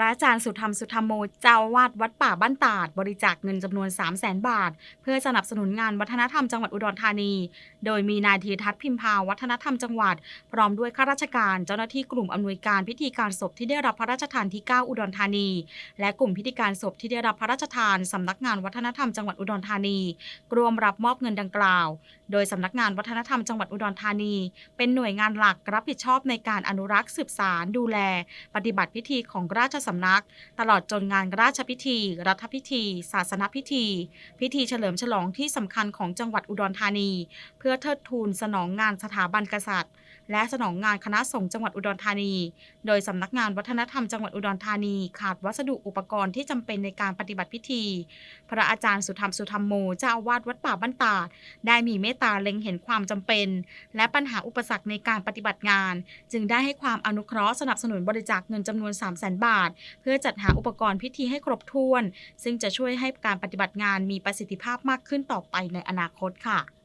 ระอาจารย์สุธรรมสุธรรมโมเจ้าวาดวัดป่าบ้านตาด บริจาคเงินจำนวน 3 0 0แสนบาท เพื่อสนับสนุนงานวัฒนธรรมจังหวัดอุดรธานี โดยมีนายธีทัศน์พิมพาวัฒนธรรมจังหวัด พร้อมด้วยข้าราชการเจ้าหน้าที่กลุ่มอำนวยการพิธีการศพที่ได้รับพระราชทานที่ 9 อุดรธานี และกลุ่มพิธีการศพที่ได้รับพระราชทานสำนักงานวัฒนธรรมจังหวัดอุดรธานีรวมรับมอบเงินดังกล่าวโดยสำนักงานวัฒนธรรมจังหวัดอุดรธานี เป็นหน่วยงานหลักรับผิดชอบในการอนุรักษ์สืบสารดูแล ปฏิบัติพิธีของราชสำนัก ตลอดจนงานราชพิธี รัฐพิธี ศาสนพิธี พิธีเฉลิมฉลองที่สำคัญของจังหวัดอุดรธานี เพื่อเทิดทูนสนองงานสถาบันกษัตริย์ และสนองงานคณะสงฆ์จังหวัดอุดรธานี โดยสำนักงานวัฒนธรรมจังหวัดอุดรธานี ขาดวัสดุอุปกรณ์ที่จำเป็นในการปฏิบัติพิธี พระอาจารย์สุธรรมสุธรรมโมเจ้าอาวาสวัดป่าบ้านตาด ได้มีเมตตาเล็งเห็นความจำเป็น และปัญหาอุปสรรคในการปฏิบัติงาน จึงได้ให้ความอนุเคราะห์สนับสนุนบริจาคเงินจำนวน 3 0 0 0 0 0 บาท เพื่อจัดหาอุปกรณ์พิธีให้ครบถ้วน ซึ่งจะช่วยให้การปฏิบัติงานมีประสิทธิภาพมากขึ้นต่อไปในอนาคตค่ะ